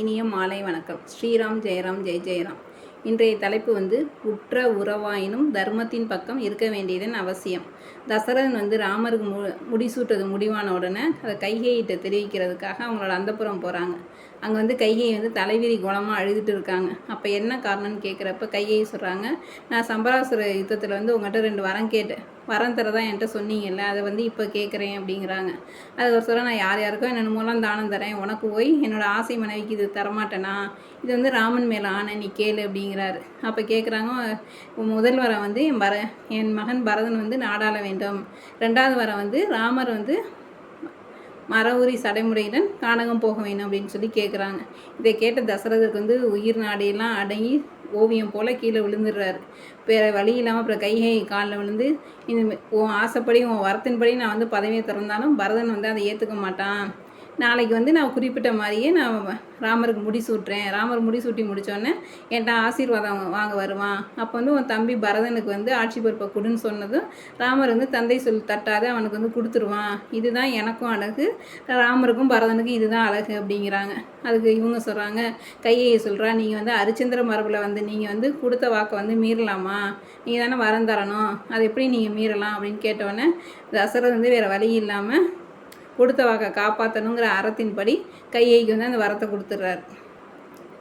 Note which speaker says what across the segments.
Speaker 1: இனிய மாலை வணக்கம். ஸ்ரீராம் ஜெயராம் ஜெய் ஜெயராம். இன்றைய தலைப்பு வந்து உற்ற உறவாயினும் தர்மத்தின் பக்கம் இருக்க வேண்டியதன் அவசியம். தசரதன் வந்து ராமருக்கு மு முடிசூட்டது முடிவான உடனே அதை கைகையிட்ட தெரிவிக்கிறதுக்காக அவங்களோட அந்தப்புறம் போகிறாங்க அங்கே வந்து கையை வந்து தலைவிரி குணமாக அழுதுட்டு இருக்காங்க. அப்போ என்ன காரணம்னு கேட்குறப்ப கையை சொல்கிறாங்க நான் சம்பராசுர யுத்தத்தில் வந்து உங்கள்கிட்ட ரெண்டு வரம் கேட்டேன். வரம் தரதான் என்கிட்ட சொன்னீங்கல்ல அதை வந்து இப்போ கேட்குறேன் அப்படிங்கிறாங்க. அது ஒரு சொல்ல நான் யார் யாருக்கோ என்னென்னமோலாம் தானம் தரேன் உனக்கு போய் என்னோட ஆசை மனைவிக்கு இது தரமாட்டேனா? இது வந்து ராமன் மேலே ஆன நீ கேளு அப்படிங்கிறாரு. அப்போ கேட்குறாங்க முதல் வரம் வந்து என் பர என் மகன் பரதன் வந்து நாடாள வேண்டும். ரெண்டாவது வரம் வந்து ராமர் வந்து மரவுரி சடைமுறையுடன் கானகம் போக வேணும் அப்படின்னு சொல்லி கேட்குறாங்க இதை கேட்ட தசரதருக்கு வந்து உயிர் நாடையெல்லாம் அடங்கி ஓவியம் போல் கீழே விழுந்துடுறாரு. வேறு வழி இல்லாமல் அப்புறம் கைகை காலில் விழுந்து இந்த உன் ஆசைப்படி உன் வரத்தின்படி நான் வந்து பதவியை திறந்தாலும் பரதன் வந்து அதை ஏற்றுக்க மாட்டான். நாளைக்கு வந்து நான் குறிப்பிட்ட மாதிரியே நான் ராமருக்கு முடி சூட்டுறேன். ராமர் முடி சூட்டி முடித்தோடனே என்கிட்ட ஆசீர்வாதம் வாங்க வருவான் அப்போ வந்து உன் தம்பி பரதனுக்கு வந்து ஆட்சி பொறுப்பை கொடுன்னு சொன்னதும் ராமர் வந்து தந்தை சொல் தட்டாத அவனுக்கு வந்து கொடுத்துருவான். இதுதான் எனக்கும் அழகு. ராமருக்கும் பரதனுக்கும் இதுதான் அழகு அப்படிங்கிறாங்க. அதுக்கு இவங்க சொல்கிறாங்க கையை சொல்கிறா நீங்கள் வந்து அரிச்சந்திர மரபில் வந்து நீங்கள் வந்து கொடுத்த வாக்கை வந்து மீறலாமா? நீங்கள் தானே வரம் தரணும். அது எப்படி நீங்கள் மீறலாம்? அப்படின்னு கேட்டோடனே தசரத் வந்து வேறு வழி இல்லாமல் கொடுத்த வாக்கை காப்பாற்றணுங்கிற அறத்தின்படி கையைக்கு வந்து அந்த வரத்தை கொடுத்துட்றாரு.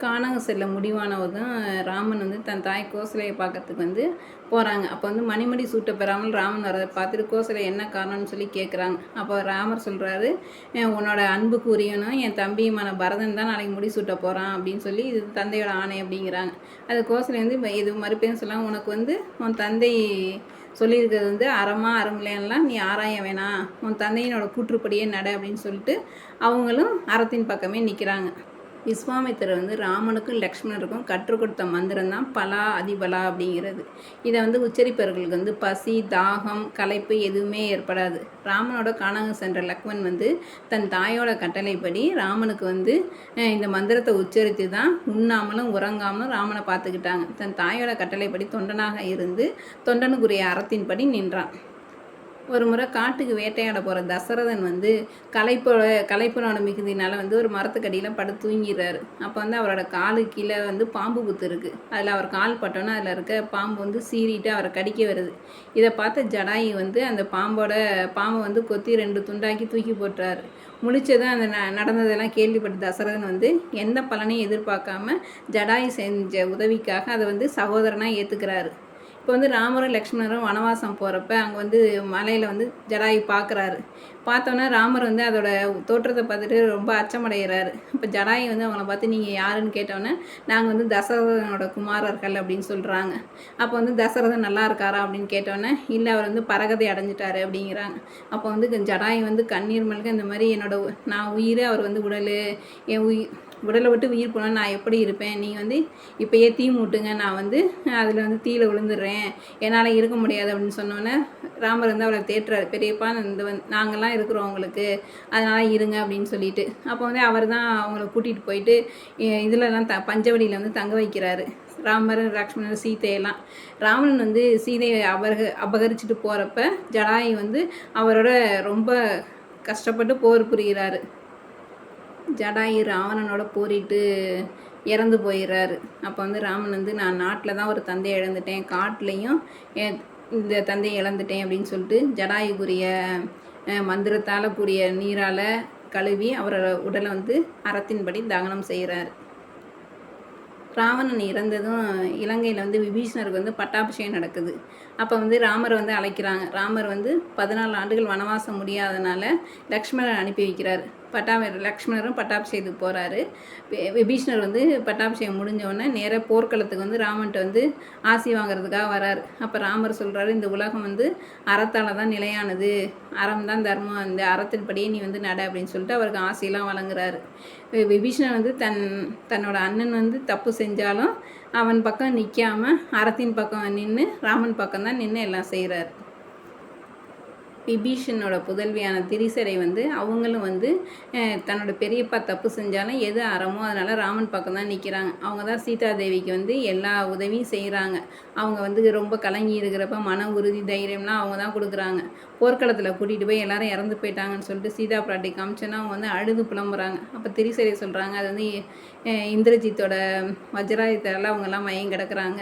Speaker 1: கானகம் செல்ல முடிவானவதும் ராமன் வந்து தன் தாய் கோசலையை பார்க்கறதுக்கு வந்து போகிறாங்க அப்போ வந்து மணிமடி சூட்ட பெறாமல் ராமன் வரதை பார்த்துட்டு கோசலை என்ன காரணம்னு சொல்லி கேட்குறாங்க அப்போ ராமர் சொல்கிறாரு உன்னோட அன்புக்கு உரியனும் என் தம்பியுமான பரதன் தான் நாளைக்கு முடி சூட்ட போகிறான் அப்படின்னு சொல்லி இது தந்தையோட ஆணை அப்படிங்கிறாங்க. அது கோசலை வந்து இது மறுப்பேன்னு சொல்லாமல் உனக்கு வந்து உன் தந்தை சொல்லியிருக்கிறது வந்து அறமா அறமில்லையெல்லாம் நீ ஆராய வேணாம். உன் தந்தையினோட கூற்றுப்படியே நட அப்படின்னு சொல்லிட்டு அவங்களும் அறத்தின் பக்கமே நிற்கிறாங்க விஸ்வாமித்திரர் வந்து ராமனுக்கும் லக்ஷ்மணருக்கும் கற்றுக் கொடுத்த மந்திரம் தான் பலா அதிபலா அப்படிங்கிறது. இதை வந்து உச்சரிப்பவர்களுக்கு வந்து பசி தாகம் களைப்பு எதுவுமே ஏற்படாது. ராமனோட காணகம் சென்ற லக்மன் வந்து தன் தாயோட கட்டளைப்படி ராமனுக்கு வந்து இந்த மந்திரத்தை உச்சரித்து தான் உண்ணாமலும் உறங்காமலும் ராமனை பார்த்துக்கிட்டாங்க. தன் தாயோட கட்டளைப்படி தொண்டனாக இருந்து தொண்டனுக்குரிய அறத்தின்படி நின்றான். ஒரு முறை காட்டுக்கு வேட்டையாட போகிற தசரதன் வந்து களைப்போட களைப்பனோட மிகுதினால் வந்து ஒரு மரத்துக்கடியில் படு தூங்கிடுறாரு. அப்போ வந்து அவரோட காலு கீழே வந்து பாம்பு குத்து இருக்குது அதில் அவர் கால் பட்டோன்னா அதில் இருக்க பாம்பு வந்து சீறிட்டு அவரை கடிக்க வருது. இதை பார்த்த ஜடாயி வந்து அந்த பாம்போட பாம்பை வந்து கொத்தி ரெண்டு துண்டாக்கி தூக்கி போட்டுறாரு. முடிச்சதும் அந்த ந நடந்ததெல்லாம் கேள்விப்பட்ட தசரதன் வந்து எந்த பலனையும் எதிர்பார்க்காம ஜடாயி செஞ்ச உதவிக்காக அதை வந்து சகோதரனாக ஏற்றுக்கிறாரு இப்போ வந்து ராமரும் லக்ஷ்மணரும் வனவாசம் போகிறப்ப அங்கே வந்து மலையில் வந்து ஜடாயு பார்க்குறாரு பார்த்தோன்னே ராமர் வந்து அதோட தோற்றத்தை பார்த்துட்டு ரொம்ப அச்சமடைகிறாரு இப்போ ஜடாயு வந்து அவங்கள பார்த்து நீங்கள் யாருன்னு கேட்டோன்னே நாங்கள் வந்து தசரதனோட குமாரர்கள் அப்படின்னு சொல்கிறாங்க அப்போ வந்து தசரதன் நல்லா இருக்காரா அப்படின்னு கேட்டோன்னே இல்லை அவர் வந்து பரகதை அடைஞ்சிட்டாரு அப்படிங்கிறாங்க. அப்போ வந்து ஜடாயு வந்து கண்ணீர் மல்க இந்த மாதிரி என்னோட நான் உயிர் அவர் வந்து உடல் என் உயிர் உடலை விட்டு உயிர் போனால் நான் எப்படி இருப்பேன்? நீ வந்து இப்போயே தீ மூட்டுங்க. நான் வந்து அதில் வந்து தீயில் விழுந்துடுறேன். என்னால் இருக்க முடியாது அப்படின்னு சொன்னோன்னே ராமர் வந்து அவளை தேட்டுறாரு பெரியப்பா இந்த வந் நாங்கள்லாம் இருக்கிறோம் அவங்களுக்கு அதனால் இருங்க அப்படின்னு சொல்லிட்டு. அப்போ வந்து அவர் தான் அவங்கள கூட்டிகிட்டு போயிட்டு இதிலலாம் த பஞ்சவடியில் வந்து தங்க வைக்கிறாரு. ராமர் லக்ஷ்மணர் சீதையெல்லாம். ராவணன் வந்து சீதையை அபக அபகரிச்சுட்டு போகிறப்ப ஜடாயி வந்து அவரோட ரொம்ப கஷ்டப்பட்டு போர் புரிகிறாரு. ஜடாயு ராவணனோட போரிட்டு இறந்து போயிடுறாரு அப்போ வந்து ராமன் வந்து நான் நாட்டில் தான் ஒரு தந்தையை இழந்துட்டேன். காட்டிலையும் இந்த தந்தையை இழந்துட்டேன். அப்படின்னு சொல்லிட்டு ஜடாயுக்குரிய மந்திரத்தால் கூடிய நீரால் கழுவி அவரோட உடலை வந்து அறத்தின்படி தகனம் செய்கிறார் ராவணன் இறந்ததும் இலங்கையில் வந்து விபீஷணருக்கு வந்து பட்டாபிஷேகம் நடக்குது. அப்போ வந்து ராமரை வந்து அழைக்கிறாங்க. ராமர் வந்து பதினாலு ஆண்டுகள் வனவாசம் முடியாதனால லக்ஷ்மணன் அனுப்பி வைக்கிறார். பட்டாபி லக்ஷ்மணரும் பட்டாபிஷேகத்துக்கு போகிறாரு விபீஷ்ணர் வந்து பட்டாபிஷேகம் முடிஞ்சவொடனே நேராக போர்க்களத்துக்கு வந்து ராமன்ட்ட வந்து ஆசி வாங்குறதுக்காக வராரு. அப்போ ராமர் சொல்கிறாரு இந்த உலகம் வந்து அறத்தால் தான் நிலையானது. அறம் தான் தர்மம். அந்த அறத்தின்படியே நீ வந்து நட அப்படின்னு சொல்லிட்டு அவருக்கு ஆசையெல்லாம் வழங்குறாரு. விபீஷ்ணன் வந்து தன் தன்னோட அண்ணன் வந்து தப்பு செஞ்சாலும் அவன் பக்கம் நிற்காமல் அறத்தின் பக்கம் நின்று ராமன் பக்கம் தான் நின்று எல்லாம் செய்கிறாரு விபீஷனோட புதல்வியான திரிசரை வந்து அவங்களும் வந்து தன்னோட பெரியப்பா தப்பு செஞ்சாலும் எது அறமோ அதனால் ராமன் பக்கம் தான் நிற்கிறாங்க அவங்க தான் சீதாதேவிக்கு வந்து எல்லா உதவியும் செய்கிறாங்க அவங்க வந்து ரொம்ப கலங்கி இருக்கிறப்ப மன உறுதி தைரியம்லாம் அவங்க தான் கொடுக்குறாங்க. போர்க்களத்தில் கூட்டிகிட்டு போய் எல்லாரும் இறந்து போயிட்டாங்கன்னு சொல்லிட்டு சீதா பிராட்டி காமிச்சோன்னா அவங்க வந்து அழுது புலம்புறாங்க. அப்போ திரிசரை சொல்கிறாங்க அது வந்து இந்திரஜித்தோட வஜ்ராயுத்தால அவங்கெல்லாம் மயம் கிடக்குறாங்க.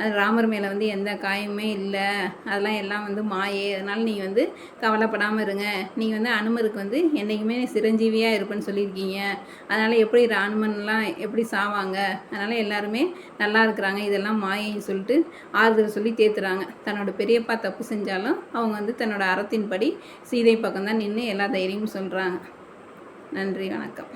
Speaker 1: அது ராமர் மேலே வந்து எந்த காயமுமே இல்லை. அதெல்லாம் எல்லாம் வந்து மாயே. அதனால் நீ வந்து கவலைப்படாமல் இருங்க. நீங்கள் வந்து அனுமருக்கு வந்து என்றைக்குமே சிரஞ்சீவியாக இருப்பேன்னு சொல்லியிருக்கீங்க. அதனால் எப்படி ராணுமன்லாம் எப்படி சாவாங்க? அதனால் எல்லாருமே நல்லா இருக்கிறாங்க. இதெல்லாம் மாயைன்னு சொல்லிட்டு ஆறுதல் சொல்லி தேத்துறாங்க. தன்னோட பெரியப்பா தப்பு செஞ்சாலும் அவங்க வந்து தன்னோட அறத்தின்படி சீதை பக்கம் தான் நின்று எல்லா தைரியமும் சொல்கிறாங்க நன்றி வணக்கம்.